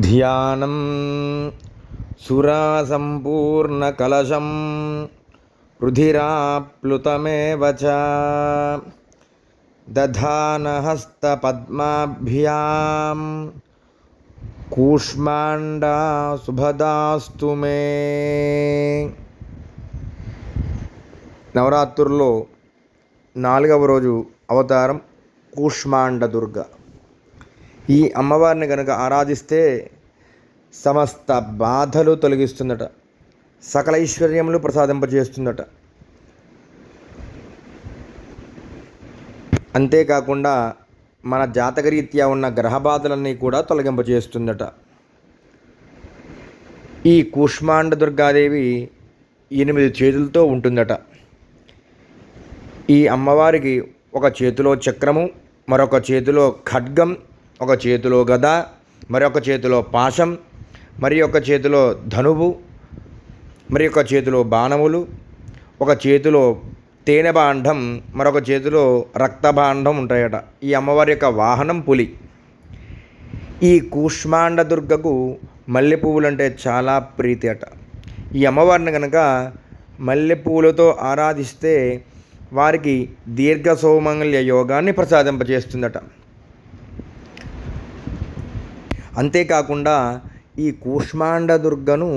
ధ్యానం సురాసంపూర్ణకలశం రుధిరాప్లుతమేవ చ దధానహస్తపద్మాభ్యాం కూష్మాండా శుభదాస్తు మే నవరాత్రుల్లో నాలుగవ రోజు అవతారం కూష్మాండ దుర్గ ఈ అమ్మవారిని కనుక ఆరాధిస్తే సమస్త బాధలు తొలగిస్తుందట. సకల ఐశ్వర్యములు ప్రసాదింపజేస్తుందట. అంతేకాకుండా మన జాతకరీత్యా ఉన్న గ్రహ బాధలన్నీ కూడా తొలగింపజేస్తుందట. ఈ కూష్మాండ దుర్గాదేవి ఎనిమిది చేతులతో ఉంటుందట. ఈ అమ్మవారికి ఒక చేతిలో చక్రము మరొక చేతిలో ఖడ్గం ఒక చేతిలో గద మరొక చేతిలో పాశం మరి ఒక చేతిలో ధనువు మరి ఒక చేతిలో బాణములు ఒక చేతిలో తేనె బాండం మరొక చేతిలో రక్తభాండం ఉంటాయట. ఈ అమ్మవారి యొక్క వాహనం పులి. ఈ కూష్మాండ దుర్గకు మల్లె పువ్వులంటే చాలా ప్రీతి అట. ఈ అమ్మవారిని కనుక మల్లె పువ్వులతో ఆరాధిస్తే వారికి దీర్ఘ సౌమంగళ్య యోగాన్ని ప్రసాదింపజేస్తుందట. అంతేకాకుండా ఈ కూష్మాండ దుర్గను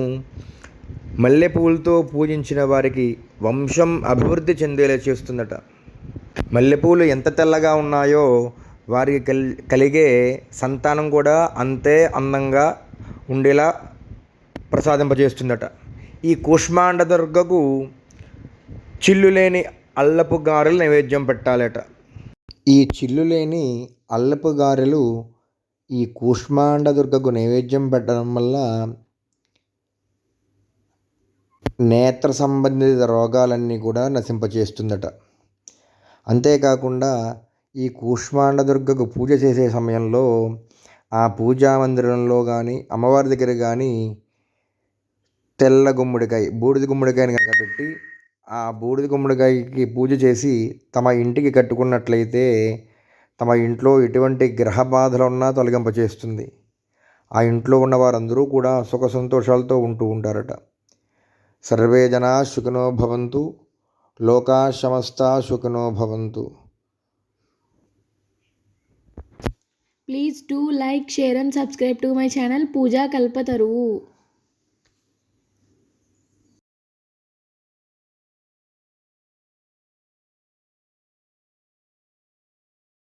మల్లెపూలతో పూజించిన వారికి వంశం అభివృద్ధి చెందేలా చేస్తుందట. మల్లెపూలు ఎంత తెల్లగా ఉన్నాయో వారికి కల్ కలిగే సంతానం కూడా అంతే అందంగా ఉండేలా ప్రసాదింపజేస్తుందట. ఈ కూష్మాండ దుర్గకు చిల్లు లేని అల్లపు గారెలు నైవేద్యం పెట్టాలట. ఈ చిల్లు లేని అల్లపు గారెలు ఈ కూష్మాండ దుర్గకు నైవేద్యం పెట్టడం వల్ల నేత్ర సంబంధిత రోగాలన్నీ కూడా నశింపచేస్తుందట. అంతేకాకుండా ఈ కూష్మాండ దుర్గకు పూజ చేసే సమయంలో ఆ పూజా మందిరంలో కానీ అమ్మవారి దగ్గర కానీ తెల్ల గుమ్మడికాయ బూడిద గుమ్మడికాయని కనుక పెట్టి ఆ బూడిద గుమ్మడికాయకి పూజ చేసి తమ ఇంటికి కట్టుకున్నట్లయితే తమ ఇంట్లో ఎటువంటి గ్రహ బాధలు ఉన్నా తొలగింపచేస్తుంది. ఆ ఇంట్లో ఉన్న వారందరూ కూడా సుఖ సంతోషాలతో ఉంటూ ఉంటారట. సర్వే జనా సుఖినో భవంతు లోకా సమస్త సుఖినో భవంతు. Please do like share and subscribe to my channel Puja Kalpataruvu.